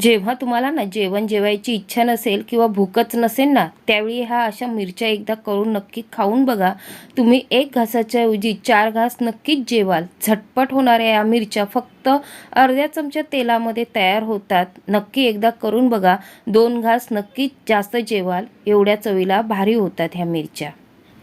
जेव्हा तुम्हाला ना जेवण जेवायची इच्छा नसेल किंवा भूकच नसेल ना त्यावेळी ह्या अशा मिरच्या एकदा करून नक्की खाऊन बघा. तुम्ही एक घासाच्या ऐवजी चार घास नक्कीच जेवाल. झटपट होणाऱ्या या मिरच्या फक्त अर्ध्या चमच्या तेलामध्ये तयार होतात. नक्की एकदा करून बघा. दोन घास नक्कीच जास्त जेवाल. एवढ्या चवीला भारी होतात ह्या मिरच्या.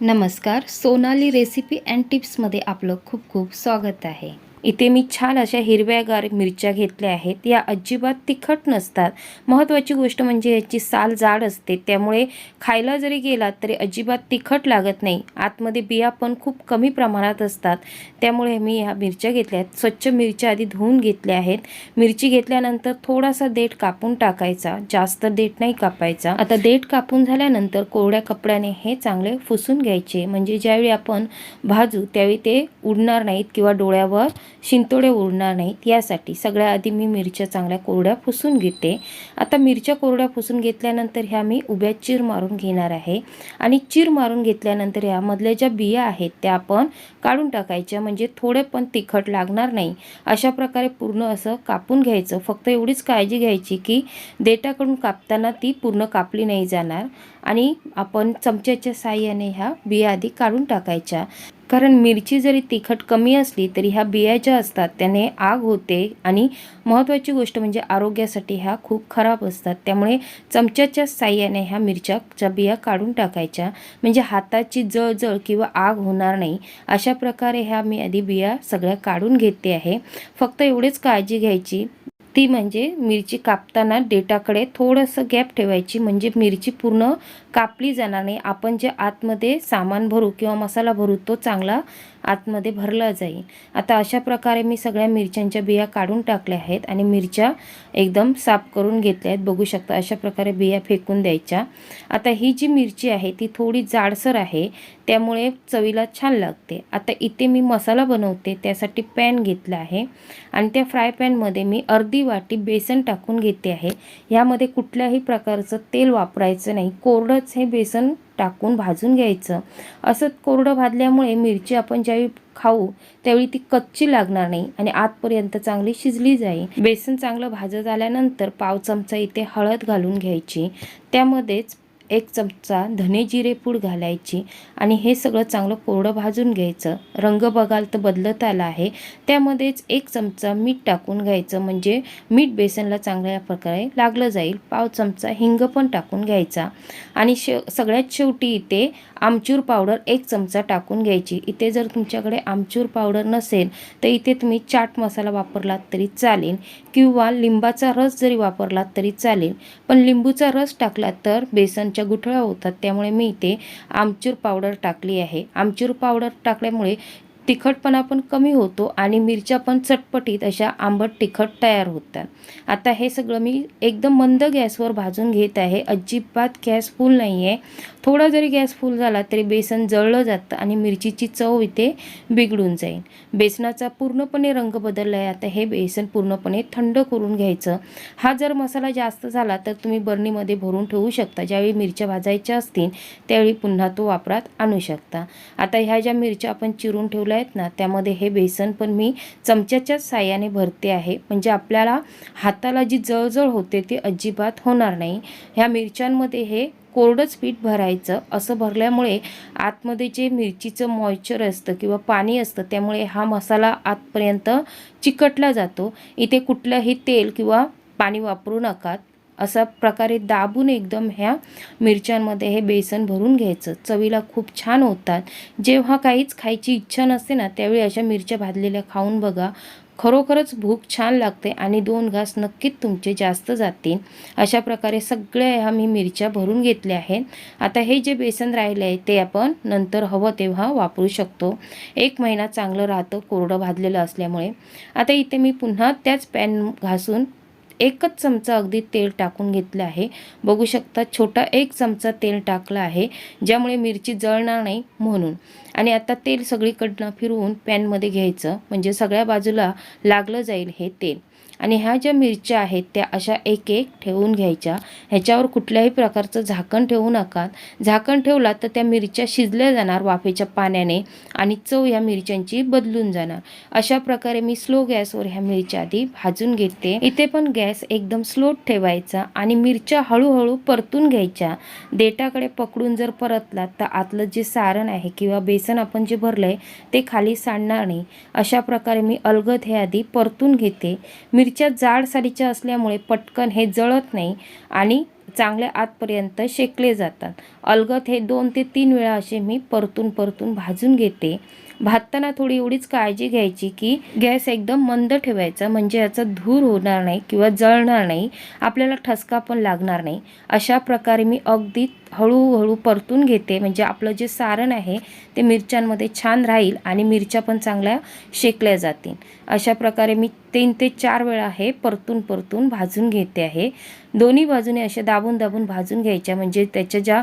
नमस्कार. सोनाली रेसिपी अँड टिप्समध्ये आपलं खूप खूप स्वागत आहे. इथे मी छान अशा हिरव्यागार मिरच्या घेतल्या आहेत. या अजिबात तिखट नसतात. महत्त्वाची गोष्ट म्हणजे याची साल जाड असते. त्यामुळे खायला जरी गेलात तरी अजिबात तिखट लागत नाही. आतमध्ये बिया पण खूप कमी प्रमाणात असतात. त्यामुळे मी ह्या मिरच्या घेतल्या आहेत. स्वच्छ मिरच्या आधी धुवून घेतल्या आहेत. मिरची घेतल्यानंतर थोडासा देठ कापून टाकायचा. जास्त देठ नाही कापायचा. आता देठ कापून झाल्यानंतर कोरड्या कपड्याने हे चांगले फुसून घ्यायचे. म्हणजे ज्यावेळी आपण भाजू त्यावेळी ते उडणार नाहीत किंवा डोळ्यावर शिंतोडे उडणार नाहीत. यासाठी सगळ्या आधी मी मिरच्या चांगल्या कोरड्या पुसून घेते. आता मिरच्या कोरड्या पुसून घेतल्यानंतर ह्या मी उभ्या चीर मारून घेणार आहे. आणि चीर मारून घेतल्यानंतर ह्यामधल्या ज्या बिया आहेत त्या आपण काढून टाकायच्या म्हणजे थोडे पण तिखट लागणार नाही. अशा प्रकारे पूर्ण असं कापून घ्यायचं. फक्त एवढीच काळजी घ्यायची की देठाकडून कापताना ती पूर्ण कापली नाही जाणार. आणि आपण चमच्याच्या साह्याने ह्या बिया आधी काढून टाकायच्या. कारण मिरची जरी तिखट कमी असली तरी ह्या बिया ज्या असतात त्याने आग होते. आणि महत्त्वाची गोष्ट म्हणजे आरोग्यासाठी ह्या खूप खराब असतात. त्यामुळे चमच्याच्या साह्याने ह्या मिरच्याच्या बिया काढून टाकायच्या म्हणजे हाताची जळजळ किंवा आग होणार नाही अशा अशा प्रकारे ह्या मी आधी बिया सगळ्या काढून घेते आहे. फक्त एवढीच काळजी घ्यायची. ती म्हणजे मिरची कापताना डेटाकडे थोडंसं गॅप ठेवायची. म्हणजे मिरची पूर्ण कापली जाणार नाही. आपण जे आतमध्ये सामान भरू किंवा मसाला भरू तो चांगला आतमध्ये भरला जाईल. आता अशा प्रकारे मी सगळ्या मिरच्यांच्या बिया काढून टाकल्या आहेत आणि मिरच्या एकदम साफ करून घेतल्या आहेत. बघू शकता अशा प्रकारे बिया फेकून द्यायच्या. आता ही जी मिरची आहे ती थोडी जाडसर आहे त्यामुळे चवीला छान लागते. आता इथे मी मसाला बनवते त्यासाठी पॅन घेतला आहे. आणि त्या फ्राय पॅनमध्ये मी अर्धी वाटी बेसन टाकून घेते आहे. ह्यामध्ये कुठल्याही प्रकारचं तेल वापरायचं नाही. कोरडंच हे बेसन टाकून भाजून घ्यायचं. असं कोरडं भाजल्यामुळे मिरची आपण ज्यावेळी खाऊ त्यावेळी ती कच्ची लागणार नाही आणि आतपर्यंत चांगली शिजली जाईल. बेसन चांगलं भाजत आल्यानंतर पाव चमचा इथे हळद घालून घ्यायची. त्यामध्येच एक चमचा धने जिरे पूड घालायची आणि हे सगळं चांगलं कोरडं भाजून घ्यायचं. रंग बघाल तर बदलत आला आहे. त्यामध्येच एक चमचा मीठ टाकून घ्यायचं. म्हणजे मीठ बेसनला चांगल्या प्रकारे लागलं जाईल. पाव चमचा हिंग पण टाकून घ्यायचा. आणि शेव सगळ्यात शेवटी इथे आमचूर पावडर एक चमचा टाकून घ्यायची. इथे जर तुमच्याकडे आमचूर पावडर नसेल तर इथे तुम्ही चाट मसाला वापरलात तरी चालेल किंवा लिंबाचा रस जरी वापरलात तरी चालेल. पण लिंबूचा रस टाकला तर बेसनच्या गुठळ्या होतात त्यामुळे मी इथे आमचूर पावडर टाकली आहे. आमचूर पावडर टाकल्यामुळे तिखटपणा पण कमी होतो आणि मिरच्या पण चटपटीत अशा आंबट तिखट तयार होतात. आता हे सगळं मी एकदम मंद गॅसवर भाजून घेत आहे. अजिबात गॅस फुल नाही आहे थोडा जरी गॅस फुल झाला तरी बेसन जळलं जातं आणि मिरचीची चव इथे बिघडून जाईल. बेसनाचा पूर्णपणे रंग बदलला आहे आता हे बेसन पूर्णपणे थंड करून घ्यायचं. हा जर मसाला जास्त झाला तर तुम्ही बर्नीमध्ये भरून ठेवू शकता. ज्यावेळी मिरच्या भाजायच्या असतील त्यावेळी पुन्हा तो वापरात आणू शकता. आता ह्या ज्या मिरच्या आपण चिरून ठेवल्या आहेत ना त्यामध्ये हे बेसन पण मी चमच्याच्याच साह्याने भरते आहे. म्हणजे आपल्याला हाताला जी जळजळ होते ती अजिबात होणार नाही. ह्या मिरच्यांमध्ये हे कोरडंच पीठ भरायचं. असं भरल्यामुळे आतमध्ये जे मिरचीचं मॉइश्चर असतं किंवा पाणी असतं त्यामुळे हा मसाला आतपर्यंत चिकटला जातो. इथे कुठलंही तेल किंवा पाणी वापरू नका. असा प्रकारे दाबून एकदम ह्या मिरच्यांमध्ये हे बेसन भरून घ्यायचं. चवीला खूप छान होतात. जेव्हा काहीच खायची इच्छा नसते ना त्यावेळी अशा मिरच्या भाजलेल्या खाऊन बघा. खरोखरच भूक छान लागते आणि दोन घास नक्कीच तुमचे जास्त जातील. अशा प्रकारे सगळ्या ह्या मी मिरच्या भरून घेतल्या आहेत. आता हे जे बेसन राहिले आहे ते आपण नंतर हवं तेव्हा वापरू शकतो. एक महिना चांगलं राहतं कोरडं भाजलेलं असल्यामुळे. आता इथे मी पुन्हा त्याच पॅन घासून एकच चमचा अगदी तेल टाकून घेतलं आहे. बघू शकता छोटा एक चमचा तेल टाकला आहे ज्यामुळे मिरची जळणार नाही म्हणून. आणि आता तेल सगळीकडनं फिरवून पॅनमध्ये घ्यायचं म्हणजे सगळ्या बाजूला लागलं जाईल हे तेल. आणि ह्या ज्या मिरच्या आहेत त्या अशा एक एक ठेवून घ्यायच्या. ह्याच्यावर कुठल्याही प्रकारचं झाकण ठेवू नका. झाकण ठेवला तर त्या मिरच्या शिजल्या जाणार वाफेच्या पाण्याने आणि चव ह्या मिरच्यांची बदलून जाणार. अशा प्रकारे मी स्लो गॅसवर ह्या मिरच्या आधी भाजून घेते. इथे पण गॅस एकदम स्लो ठेवायचा आणि मिरच्या हळूहळू परतून घ्यायच्या. देठाकडे पकडून जर परतला तर आतलं जे सारण आहे किंवा बेसन आपण जे भरलंय ते खाली सांडणार नाही. अशा प्रकारे मी अलगद हे आधी परतून घेते. मिर मिरच्या जाड सारीच्या असल्यामुळे पटकन हे जळत नाही आणि चांगल्या आतपर्यंत शेकले जातात. अलगद हे दोन ते तीन वेळा असे मी परतून परतून भाजून घेते. भाजताना थोडी एवढीच काळजी घ्यायची की गॅस एकदम मंद ठेवायचा म्हणजे याचा धूर होणार नाही किंवा जळणार नाही आपल्याला ठसका पण लागणार नाही. अशा प्रकारे मी अगदी हळूहळू परतून घेते. म्हणजे आपलं जे सारण आहे ते मिरच्यांमध्ये छान राहील आणि मिरच्या पण चांगल्या शेकल्या जातील. अशा प्रकारे मी तीन ते चार वेळा हे परतून परतून भाजून घेते आहे. दोन्ही बाजूने असे दाबून दाबून भाजून घ्यायच्या. म्हणजे त्याच्या ज्या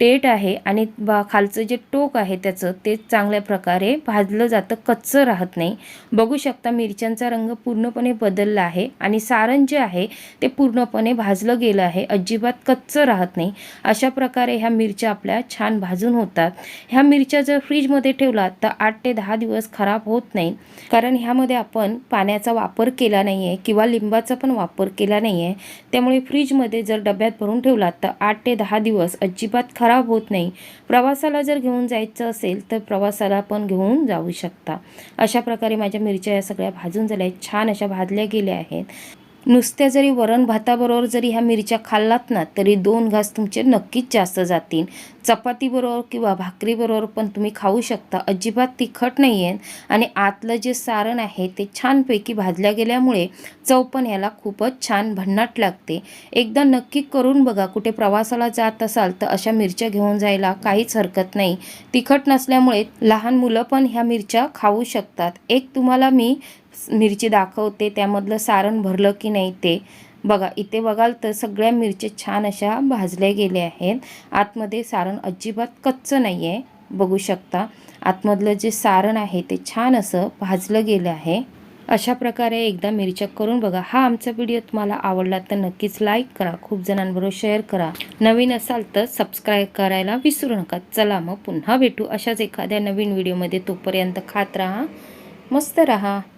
टेट आहे आणि बा खालचं जे टोक आहे त्याचं ते चांगल्या प्रकारे भाजलं जातं कच्चं राहत नाही. बघू शकता मिरच्यांचा रंग पूर्णपणे बदलला आहे आणि सारण जे आहे ते पूर्णपणे भाजलं गेलं आहे. अजिबात कच्चं राहत नाही. अशा प्रकारे ह्या मिरच्या आपल्या छान भाजून होतात. ह्या मिरच्या जर फ्रीजमध्ये ठेवला तर आठ ते दहा दिवस खराब होत नाही. कारण ह्यामध्ये आपण पाण्याचा वापर केला नाही आहे किंवा लिंबाचा पण वापर केला नाही आहे त्यामुळे फ्रीजमध्ये जर डब्यात भरून ठेवला तर आठ ते दहा दिवस अजिबात खराब होत नाही. प्रवासाला जर घेऊन जायचं असेल तर प्रवासाला पण घेऊन जाऊ शकता. अशा प्रकारे माझ्या मिरच्या या सगळ्या भाजून झाल्या आहेत. छान अशा भाजल्या गेल्या आहेत. नुसत्या जरी वरण भाताबरोबर जरी ह्या मिरच्या खाल्लात ना तरी दोन घास तुमचे नक्कीच जास्त जातील. चपातीबरोबर किंवा भाकरीबरोबर पण तुम्ही खाऊ शकता. अजिबात तिखट नाही आहे आणि आतलं जे सारण आहे ते छानपैकी भाजल्या गेल्यामुळे चव पण ह्याला खूपच छान भन्नाट लागते. एकदा नक्की करून बघा कुठे प्रवासाला जात असाल तर अशा मिरच्या घेऊन जायला काहीच हरकत नाही. तिखट नसल्यामुळे लहान मुलं पण ह्या मिरच्या खाऊ शकतात. एक तुम्हाला मी मिरची दाखवते त्यामधलं सारण भरलं की नाही ते? बघा इथे बघाल तर सगळ्या मिरच्या छान अशा भाजल्या गेल्या आहेत. आतमध्ये सारण अजिबात कच्चं नाही आहे बघू शकता. आतमधलं जे सारण आहे ते छान असं भाजलं गेलं आहे. अशा प्रकारे एकदा मिरच्या करून बघा. हा आमचा व्हिडिओ तुम्हाला आवडला तर नक्कीच लाईक करा खूप जणांबरोबर शेअर करा. नवीन असाल तर सबस्क्राईब करायला विसरू नका. चला मग पुन्हा भेटू अशाच एखाद्या नवीन व्हिडिओमध्ये. तोपर्यंत खात राहा मस्त राहा.